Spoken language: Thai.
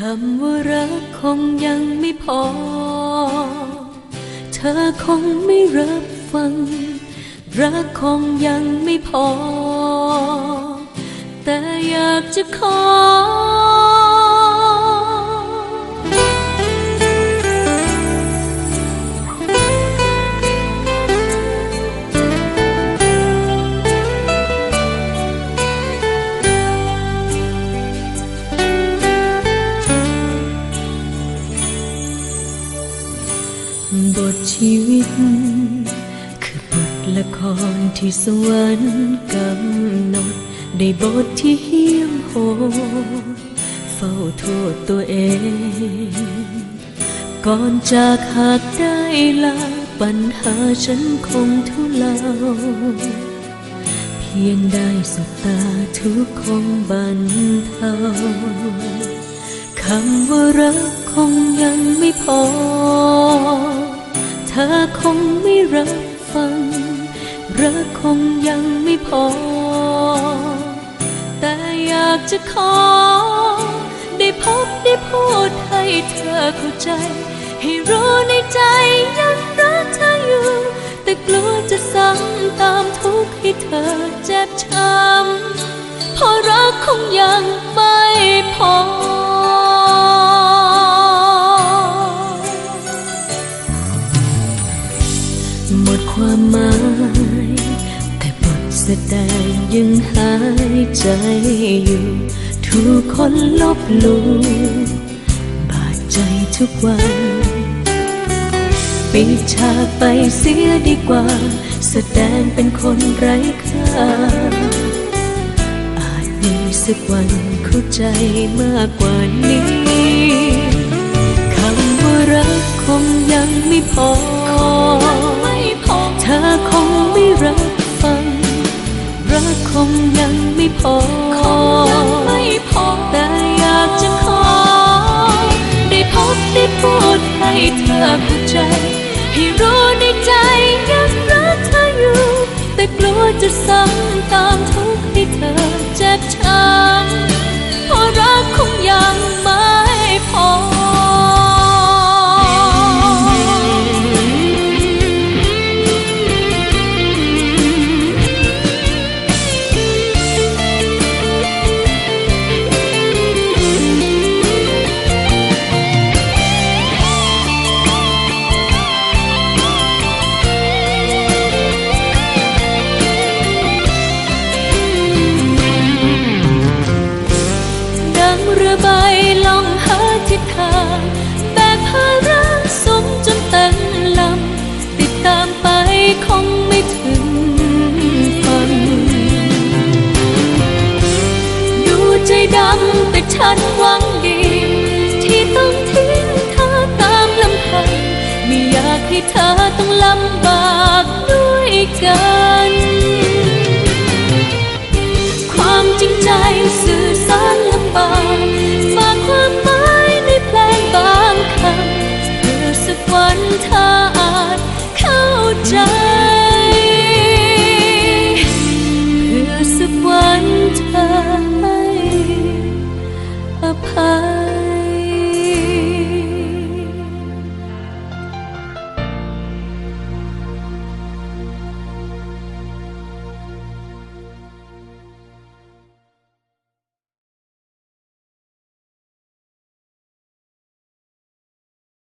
คำว่ารักคงยังไม่พอ เธอคงไม่รับฟัง รักคงยังไม่พอ แต่อยากจะขอ บทชีวิต คือบทละครที่สวรรค์กำหนดได้บทที่เหี้ยมโหดเฝ้าโทษตัวเอง ก่อนจากหากได้ลาปัญหาฉันคงทุเลาเพียงได้สบตาทุกข์คงบรรเทาคำว่ารัก งยังไม่พอ เธอคงไม่รับฟัง รักคงยังไม่พอ แต่อยากจะขอ ได้พบได้พูดให้เธอเข้าใจ ให้รู้ในใจยังรักเธออยู่ แต่กลัวจะซ้ำตามทุกข์ให้เธอเจ็บช้ำเพราะรักคงยังไม่พอ แสดงยังหายใจอยู่ทุกคนลบหลู่บาดใจทุกวันปิดฉากไปเสียดีกว่า แสดงเป็นคนไร้ค่า อาจมีสักวันเข้าใจมากกว่านี้ รักคงยังไม่พอ แต่อยากจะขอ ได้พบได้พูดให้เธอเข้าใจ ให้รู้ในใจยังรักเธออยู่ แต่กลัวจะซ้ำตามทุกข์ให้เธอเจ็บช้ำเพราะรักคงยังไม่พอ ที่เธอต้องลำบากด้วยกัน ความจริงใจสื่อสารลำบากฝากความหมายในเพลงบางคำเพื่อสักวันเธออาจเข้าใจเพื่อสักวันเธอให้อภัย